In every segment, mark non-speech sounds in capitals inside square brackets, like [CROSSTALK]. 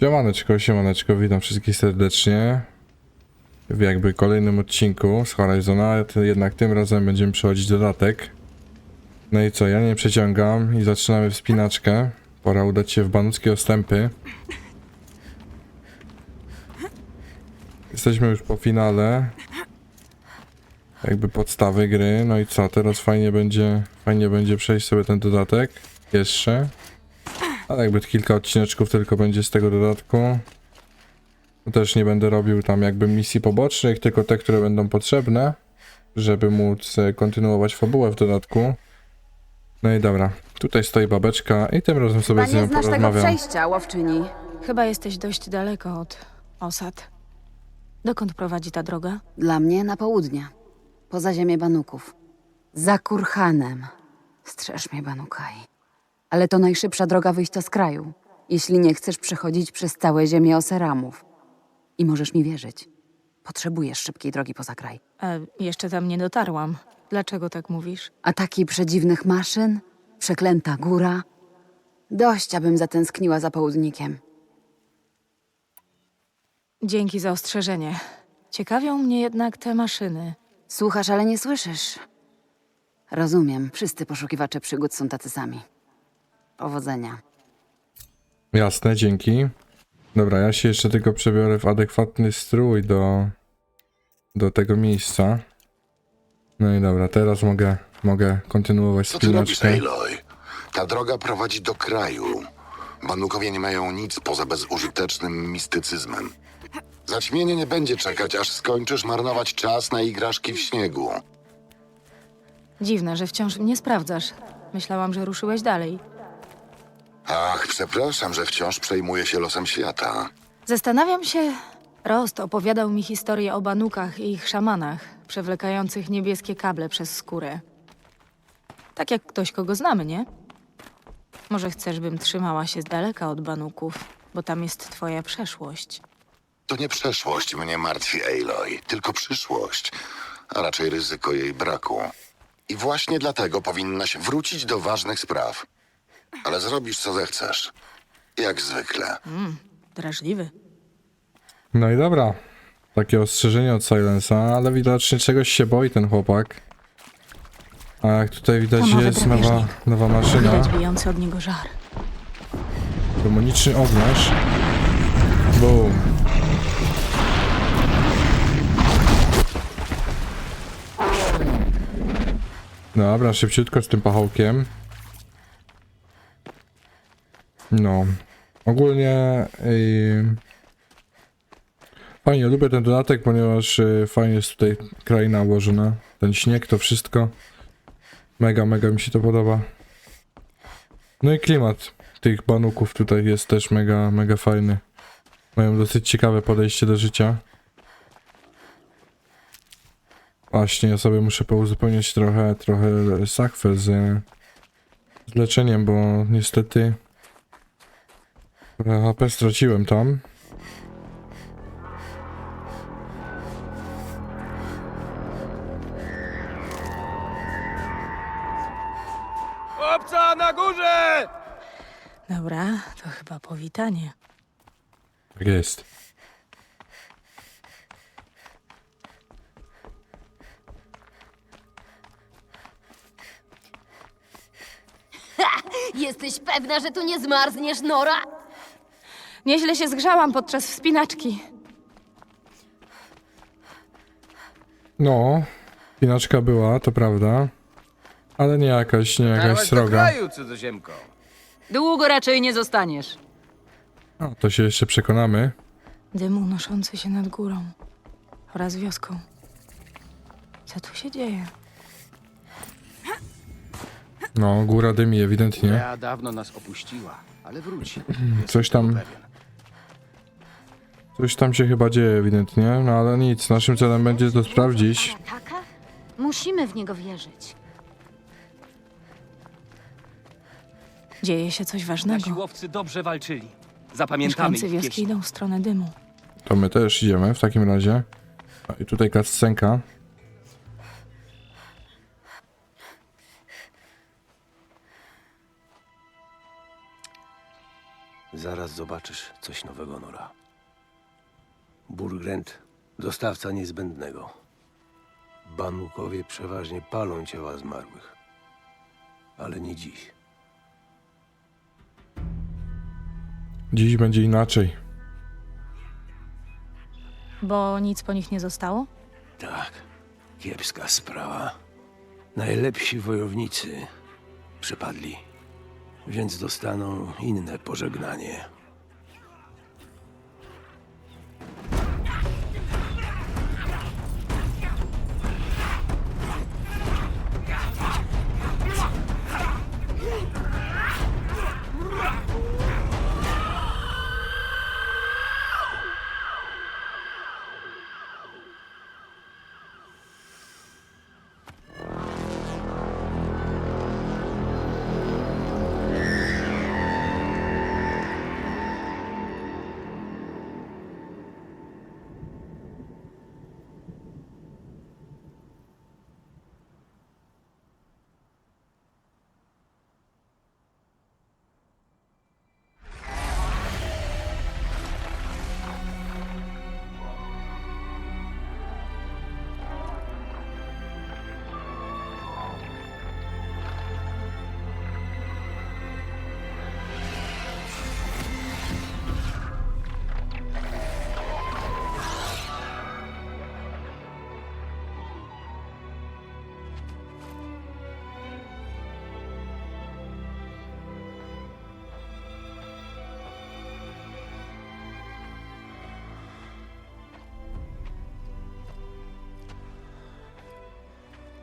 Siemaneczko, siemaneczko, witam wszystkich serdecznie w jakby kolejnym odcinku z Horizona, jednak tym razem będziemy przechodzić dodatek. No i co, ja nie przeciągam i zaczynamy wspinaczkę. Pora udać się w banuckie ostępy. Jesteśmy już po finale. Jakby podstawy gry, no i co, teraz fajnie będzie, fajnie będzie przejść sobie ten dodatek. Jeszcze. Ale jakby kilka odcineczków tylko będzie z tego dodatku. To Też nie będę robił tam jakby misji pobocznych, tylko te, które będą potrzebne, żeby móc e, kontynuować fabułę w dodatku. No i dobra, tutaj stoi babeczka i tym razem sobie Chyba z nią nie znasz tego porozmawiam. przejścia, łowczyni. Chyba jesteś dość daleko od osad. Dokąd prowadzi ta droga? Dla mnie na południe. Poza ziemię Banuków. Za Kurhanem. Strzeż mnie, Banukaj. Ale to najszybsza droga wyjścia z kraju. Jeśli nie chcesz przechodzić przez całe ziemię Oseramów. I możesz mi wierzyć. Potrzebujesz szybkiej drogi poza kraj. E, jeszcze tam nie dotarłam. Dlaczego tak mówisz? Ataki przedziwnych maszyn, przeklęta góra. Dość, abym zatęskniła za południkiem. Dzięki za ostrzeżenie. Ciekawią mnie jednak te maszyny. Słuchasz, ale nie słyszysz. Rozumiem, wszyscy poszukiwacze przygód są tacy sami. Powodzenia. Jasne, dzięki. Dobra, ja się jeszcze tylko przebiorę w adekwatny strój do, do tego miejsca. No i dobra, teraz mogę, mogę kontynuować Co ty robisz, spinaczkę. Aloy? Ta droga prowadzi do kraju. Banukowie nie mają nic poza bezużytecznym mistycyzmem. Zaćmienie nie będzie czekać, aż skończysz marnować czas na igraszki w śniegu. Dziwne, że wciąż mnie sprawdzasz. Myślałam, że ruszyłeś dalej. Ach, przepraszam, że wciąż przejmuję się losem świata. Zastanawiam się. Rost opowiadał mi historię o banukach i ich szamanach, przewlekających niebieskie kable przez skórę. Tak jak ktoś, kogo znamy, nie? Może chcesz, bym trzymała się z daleka od banuków, bo tam jest twoja przeszłość. To nie przeszłość mnie martwi, Aloy, tylko przyszłość, a raczej ryzyko jej braku. I właśnie dlatego powinnaś wrócić do ważnych spraw. Ale zrobisz, co zechcesz. Jak zwykle. Drażliwy. No i dobra. Takie ostrzeżenie od Silensa, ale widocznie czegoś się boi ten chłopak. A jak tutaj widać jest nowa, drapieżnik. nowa maszyna. Widać bijący od niego żar. Demoniczny ognarz. Boom. Dobra, szybciutko z tym pachołkiem. No. Ogólnie... Yy... Fajnie, lubię ten dodatek, ponieważ yy, fajnie jest tutaj kraina ułożona. Ten śnieg, to wszystko. Mega, mega mi się to podoba. No i klimat tych banuków tutaj jest też mega, mega fajny. Mają dosyć ciekawe podejście do życia. Właśnie, ja sobie muszę pouzupełniać trochę, trochę sakwę z, z leczeniem, bo niestety trochę HP straciłem tam. Chłopca na górze! Dobra, to chyba powitanie. Tak jest. Jesteś pewna, że tu nie zmarzniesz, Nora? Nieźle się zgrzałam podczas wspinaczki. No, pinaczka była, to prawda. Ale nie jakaś, nie jakaś Dotarłaś do sroga. kraju, cudzoziemko. Długo raczej nie zostaniesz. No, to się jeszcze przekonamy. Dym unoszący się nad górą oraz wioską. Co tu się dzieje? No, góra dymi ewidentnie. Ja dawno nas opuściła, ale wróci. Coś tam, coś tam się chyba dzieje ewidentnie, no ale nic, naszym celem będzie to sprawdzić. Taka? Musimy w niego wierzyć. Dzieje się coś Nasi ważnego. łowcy dobrze walczyli. Zapamiętamy Mieszkańcy ich wioski idą w stronę dymu. To my też idziemy w takim razie. A I tutaj cutscenka. Zaraz zobaczysz coś nowego, Nora. Burgrent, dostawca niezbędnego. Banukowie przeważnie palą ciała zmarłych. Ale nie dziś. Dziś będzie inaczej. Bo nic po nich nie zostało? Tak, kiepska sprawa. Najlepsi wojownicy przepadli, więc dostaną inne pożegnanie.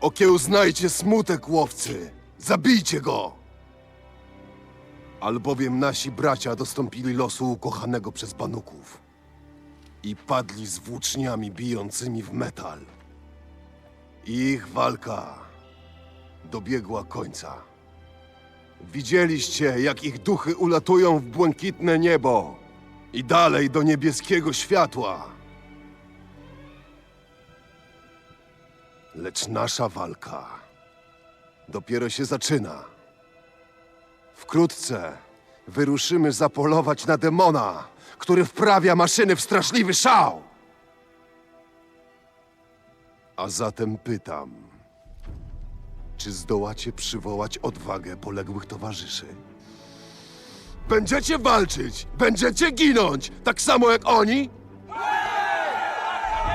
Okiełznajcie smutek, łowcy! Zabijcie go! Albowiem nasi bracia dostąpili losu ukochanego przez banuków i padli z włóczniami bijącymi w metal. Ich walka dobiegła końca. Widzieliście, jak ich duchy ulatują w błękitne niebo i dalej do niebieskiego światła. Lecz nasza walka dopiero się zaczyna. Wkrótce wyruszymy zapolować na demona, który wprawia maszyny w straszliwy szał. A zatem pytam, czy zdołacie przywołać odwagę poległych towarzyszy? Będziecie walczyć, będziecie ginąć, tak samo jak oni?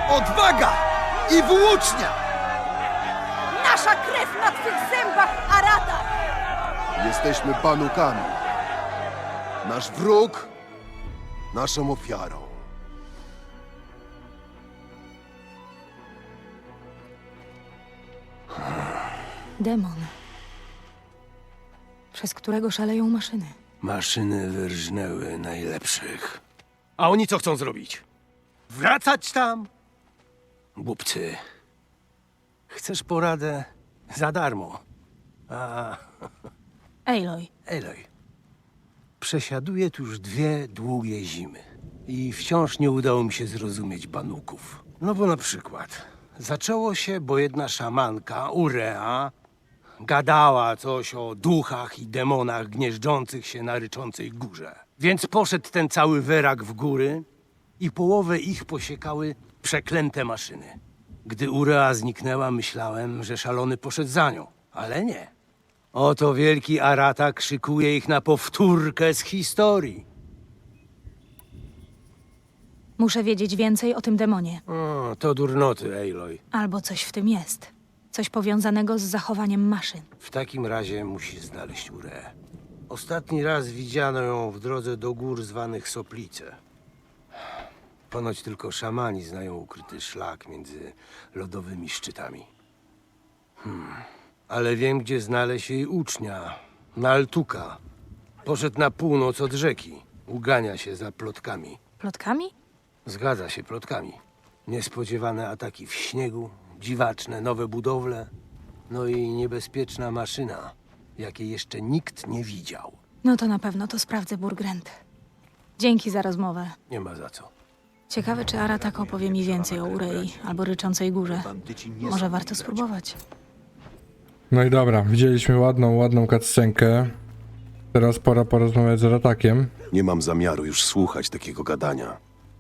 Odwaga i włócznia! Na twych zębach, Arata! Jesteśmy banukami. Nasz wróg, naszą ofiarą. Demon. Przez którego szaleją maszyny. Maszyny wyrżnęły najlepszych. A oni co chcą zrobić? Wracać tam? Głupcy. Chcesz poradę? Za darmo. A, Aloy, Eloj. Przesiaduję tu już dwie długie zimy. I wciąż nie udało mi się zrozumieć banuków. No bo na przykład zaczęło się, bo jedna szamanka, Urea, gadała coś o duchach i demonach gnieżdżących się na ryczącej górze. Więc poszedł ten cały werak w góry i połowę ich posiekały przeklęte maszyny. Gdy Urea zniknęła, myślałem, że szalony poszedł za nią, ale nie. Oto wielki Arata krzykuje ich na powtórkę z historii. muszę wiedzieć więcej o tym demonie. O, to durnoty, Aloy. Albo coś w tym jest. Coś powiązanego z zachowaniem maszyn. W takim razie musisz znaleźć Ureę. Ostatni raz widziano ją w drodze do gór zwanych Soplice. Ponoć tylko szamani znają ukryty szlak między lodowymi szczytami. Hmm. Ale wiem, gdzie znaleźć jej ucznia, Naltuka. Poszedł na północ od rzeki. Ugania się za plotkami. Plotkami? Zgadza się, plotkami. Niespodziewane ataki w śniegu, dziwaczne nowe budowle, no i niebezpieczna maszyna, jakiej jeszcze nikt nie widział. No to na pewno to sprawdzę, Burgrent. Dzięki za rozmowę. Nie ma za co. Ciekawe, czy Aratak opowie mi więcej o Urei albo Ryczącej Górze. Może warto spróbować. No i dobra, widzieliśmy ładną, ładną cutscenkę. Teraz pora porozmawiać z Ratakiem. Nie mam zamiaru już słuchać takiego gadania.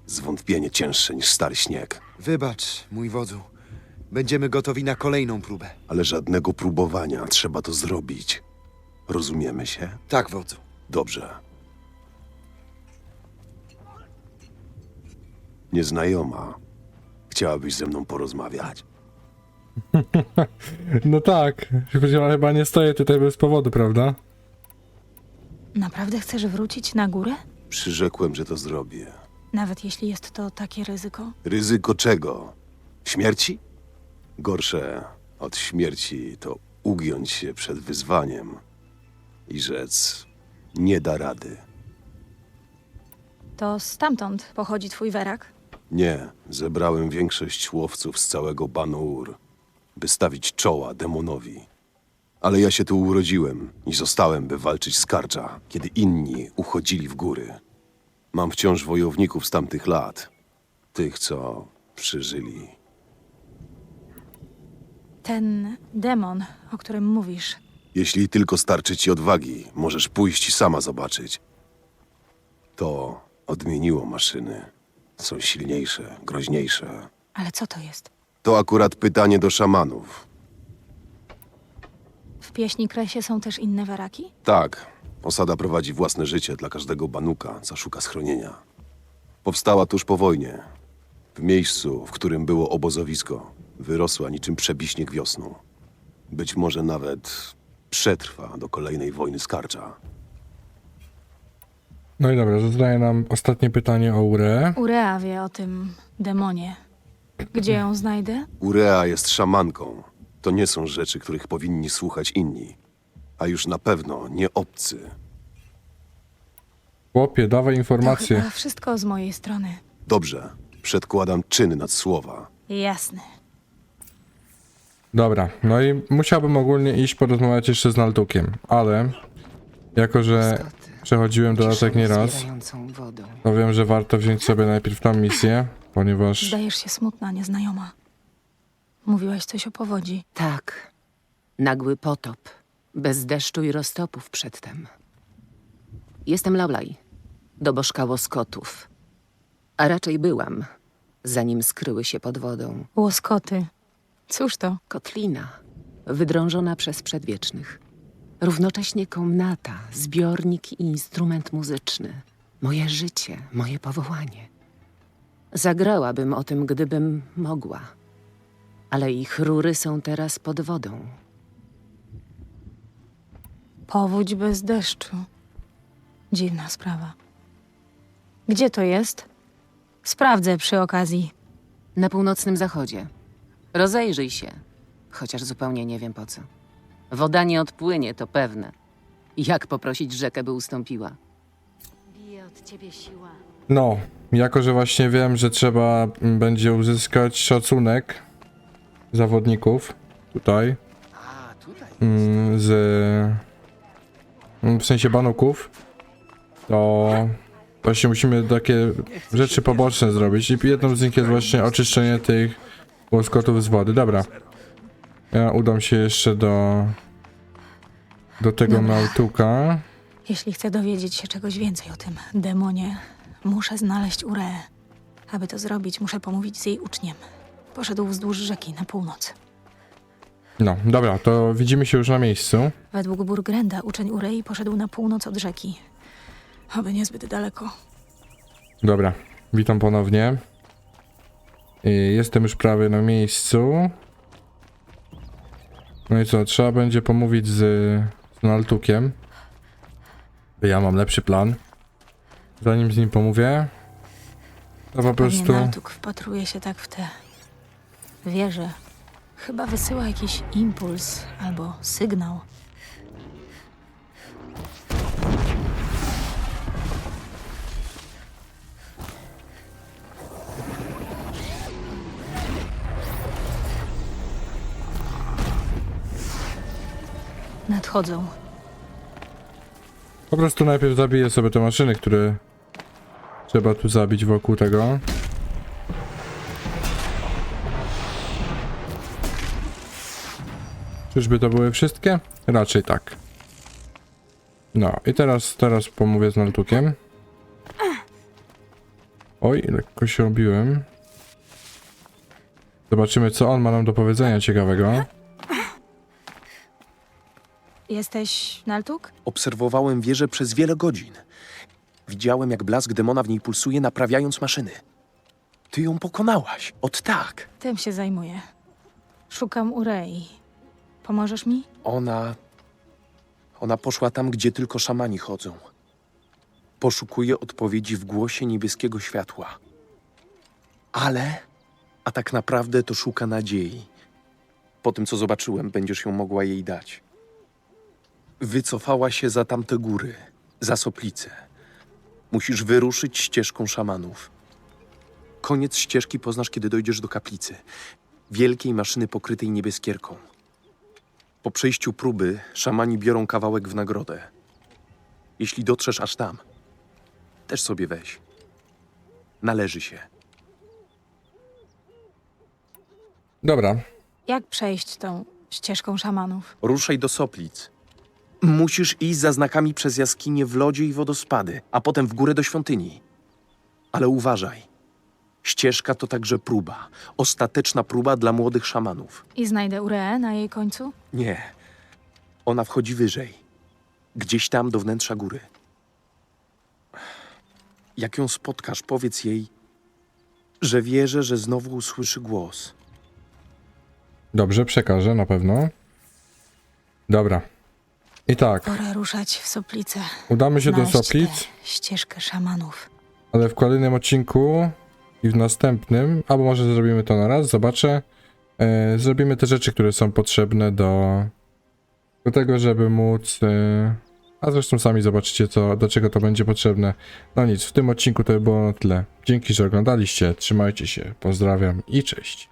Zwątpienie cięższe niż stary śnieg. Wybacz, mój wodzu. Będziemy gotowi na kolejną próbę. Ale żadnego próbowania, trzeba to zrobić. Rozumiemy się? Tak, wodzu. Dobrze. Nieznajoma. Chciałabyś ze mną porozmawiać? [LAUGHS] No tak, ja chyba nie stoję tutaj bez powodu, prawda? Naprawdę chcesz wrócić na górę? Przyrzekłem, że to zrobię. Nawet jeśli jest to takie ryzyko? Ryzyko czego? Śmierci? Gorsze od śmierci to ugiąć się przed wyzwaniem i rzec nie da rady. To stamtąd pochodzi twój werak? Nie, zebrałem większość łowców z całego Banu-Ur, by stawić czoła demonowi. Ale ja się tu urodziłem i zostałem, by walczyć z Kardża, kiedy inni uchodzili w góry. Mam wciąż wojowników z tamtych lat, tych, co przeżyli. Ten demon, o którym mówisz, Jeśli tylko starczy ci odwagi, możesz pójść i sama zobaczyć. To odmieniło maszyny. Są silniejsze, groźniejsze. ale co to jest? To akurat pytanie do szamanów. W pieśni Kresie są też inne weraki? Tak, osada prowadzi własne życie dla każdego banuka, co szuka schronienia. Powstała tuż po wojnie. W miejscu, w którym było obozowisko, wyrosła niczym przebiśnieg wiosną. Być może nawet przetrwa do kolejnej wojny z Karcza. No i dobra, zadaję nam ostatnie pytanie o Ure. Urea wie o tym demonie. Gdzie ją znajdę? Urea jest szamanką. To nie są rzeczy, których powinni słuchać inni. A już na pewno nie obcy. Chłopie, dawaj To informacje. chyba wszystko z mojej strony. Dobrze, przedkładam czyn nad słowa. Jasne. Dobra, no i musiałbym ogólnie iść porozmawiać jeszcze z Naltukiem, ale jako, że przechodziłem dodatek nieraz, wodą. to wiem, że warto wziąć sobie najpierw tą misję, ponieważ Zdajesz się smutna, nieznajoma. Mówiłaś coś o powodzi. Tak. Nagły potop. Bez deszczu i roztopów przedtem. Jestem Laulaj. Dobożka łoskotów. A raczej byłam, zanim skryły się pod wodą. Łoskoty. Cóż to? Kotlina, wydrążona przez przedwiecznych. Równocześnie komnata, zbiornik i instrument muzyczny. Moje życie, moje powołanie. Zagrałabym o tym, gdybym mogła. Ale ich rury są teraz pod wodą. Powódź bez deszczu. Dziwna sprawa. Gdzie to jest? Sprawdzę przy okazji. Na północnym zachodzie. Rozejrzyj się, chociaż zupełnie nie wiem po co. Woda nie odpłynie, to pewne. Jak poprosić rzekę, by ustąpiła? Bije od ciebie siła. no, jako, że właśnie wiem, że trzeba mm, będzie uzyskać szacunek zawodników tutaj mm, z mm, w sensie banuków, to właśnie musimy takie rzeczy poboczne zrobić i jedną z nich jest właśnie oczyszczenie tych łoskotów z wody. Dobra. Ja udam się jeszcze do do tego Dobra. Nautuka. Jeśli chcę dowiedzieć się czegoś więcej o tym demonie, muszę znaleźć Ureę. Aby to zrobić, muszę pomówić z jej uczniem. Poszedł wzdłuż rzeki na północ. No, dobra, to widzimy się już na miejscu. Według Burgrenda uczeń Urei poszedł na północ od rzeki. Oby niezbyt daleko. Dobra, witam ponownie. Y, Jestem już prawie na miejscu. No i co, trzeba będzie pomówić z, z Naltukiem. Ja mam lepszy plan. Zanim z nim pomówię, to po prostu... Naltuk wpatruje się tak w te wieże. Chyba wysyła jakiś impuls albo sygnał. Nadchodzą. Po prostu najpierw zabiję sobie te maszyny, które trzeba tu zabić wokół tego. Czyżby to były wszystkie? Raczej tak. No i teraz, teraz pomówię z Naltukiem. Oj, lekko się obiłem. Zobaczymy, co on ma nam do powiedzenia ciekawego. Jesteś Naltuk? Obserwowałem wieżę przez wiele godzin. Widziałem, jak blask demona w niej pulsuje, naprawiając maszyny. Ty ją pokonałaś. Od tak. Tym się zajmuję. Szukam Urei. Pomożesz mi? Ona. Ona poszła tam, gdzie tylko szamani chodzą. Poszukuje odpowiedzi w głosie niebieskiego światła. Ale. A tak naprawdę to szuka nadziei. Po tym, co zobaczyłem, będziesz ją mogła jej dać. Wycofała się za tamte góry, za Soplicę. Musisz wyruszyć ścieżką szamanów. Koniec ścieżki poznasz, kiedy dojdziesz do kaplicy. Wielkiej maszyny pokrytej niebieskierką. Po przejściu próby szamani biorą kawałek w nagrodę. Jeśli dotrzesz aż tam, też sobie weź. Należy się. Dobra, Jak przejść tą ścieżką szamanów? Ruszaj do Soplic. Musisz iść za znakami przez jaskinie w lodzie i wodospady, a potem w górę do świątyni. Ale uważaj. Ścieżka to także próba. Ostateczna próba dla młodych szamanów. I znajdę Ureę na jej końcu? Nie. Ona wchodzi wyżej. Gdzieś tam do wnętrza góry. Jak ją spotkasz, powiedz jej, że wierzę, że znowu usłyszy głos. dobrze, przekażę na pewno. Dobra. I tak, Pora ruszać w Soplicę. udamy się do Znaleźć Soplic, tę ścieżkę szamanów. ale w kolejnym odcinku i w następnym, albo może zrobimy to na raz, zobaczę. E, zrobimy te rzeczy, które są potrzebne do, do tego, żeby móc. E, a zresztą sami zobaczycie, co, do czego to będzie potrzebne. No nic, w tym odcinku to by było na tyle. Dzięki, że oglądaliście. Trzymajcie się, pozdrawiam i cześć.